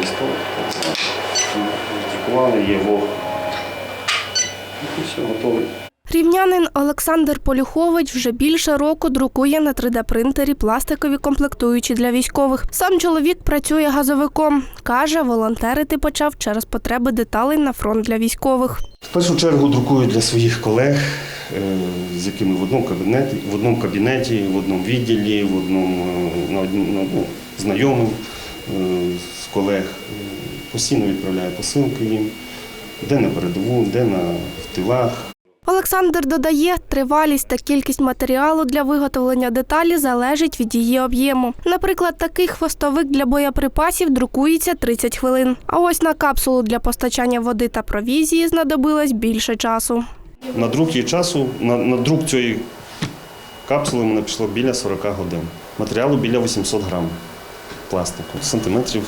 листок. Дікували його. І все, готовий. Рівнянин Олександр Полюхович вже більше року друкує на 3D-принтері пластикові комплектуючі для військових. Сам чоловік працює газовиком. Каже, волонтерити почав через потреби деталей на фронт для військових. В першу чергу друкую для своїх колег, е, з якими в одному кабінеті, в одному кабінеті, в одному відділі, в одному е, на одному ну, знайомим е, колег. Постійно відправляю посилки їм, де на передову, де на тилах. Олександр додає, тривалість та кількість матеріалу для виготовлення деталі залежить від її об'єму. Наприклад, такий хвостовик для боєприпасів друкується 30 хвилин. А ось на капсулу для постачання води та провізії знадобилось більше часу. На друк її часу, на, на друк цієї капсули мене пішло біля 40 годин. Матеріалу біля 800 грам пластику, сантиметрів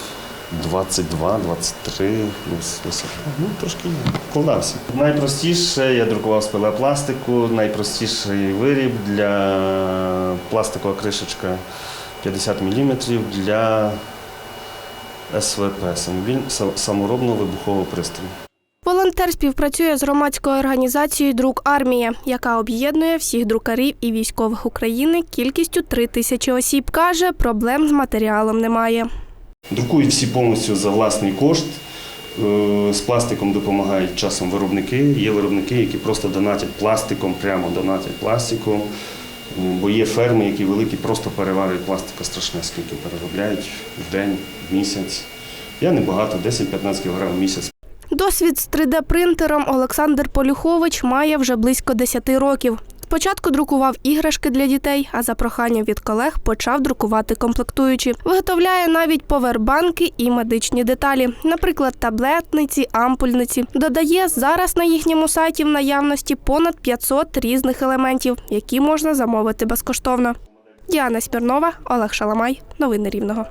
22, 23, ну. Ну, трошки вкладався. Найпростіше я друкував з пилопластику, найпростіший виріб для пластикова кришечка 50 мм для СВП, саморобного вибухового пристрою. Волонтер співпрацює з громадською організацією Друк Армія, яка об'єднує всіх друкарів і військових України кількістю 3 тисячі осіб. Каже, проблем з матеріалом немає. Друкують всі повністю за власний кошт. Е, З пластиком допомагають часом виробники. Є виробники, які просто донатять пластиком, прямо донатять пластиком. Е, Бо є ферми, які великі, просто переварюють пластика страшне, скільки переробляють в день, в місяць. Я небагато, 10-15 кг в місяць. Досвід з 3D-принтером Олександр Полюхович має вже близько 10 років. Спочатку друкував іграшки для дітей, а за проханням від колег почав друкувати комплектуючі. Виготовляє навіть повербанки і медичні деталі, наприклад, таблетниці, ампульниці. Додає зараз на їхньому сайті в наявності понад 500 різних елементів, які можна замовити безкоштовно. Діана Смірнова, Олег Шаламай. Новини Рівного.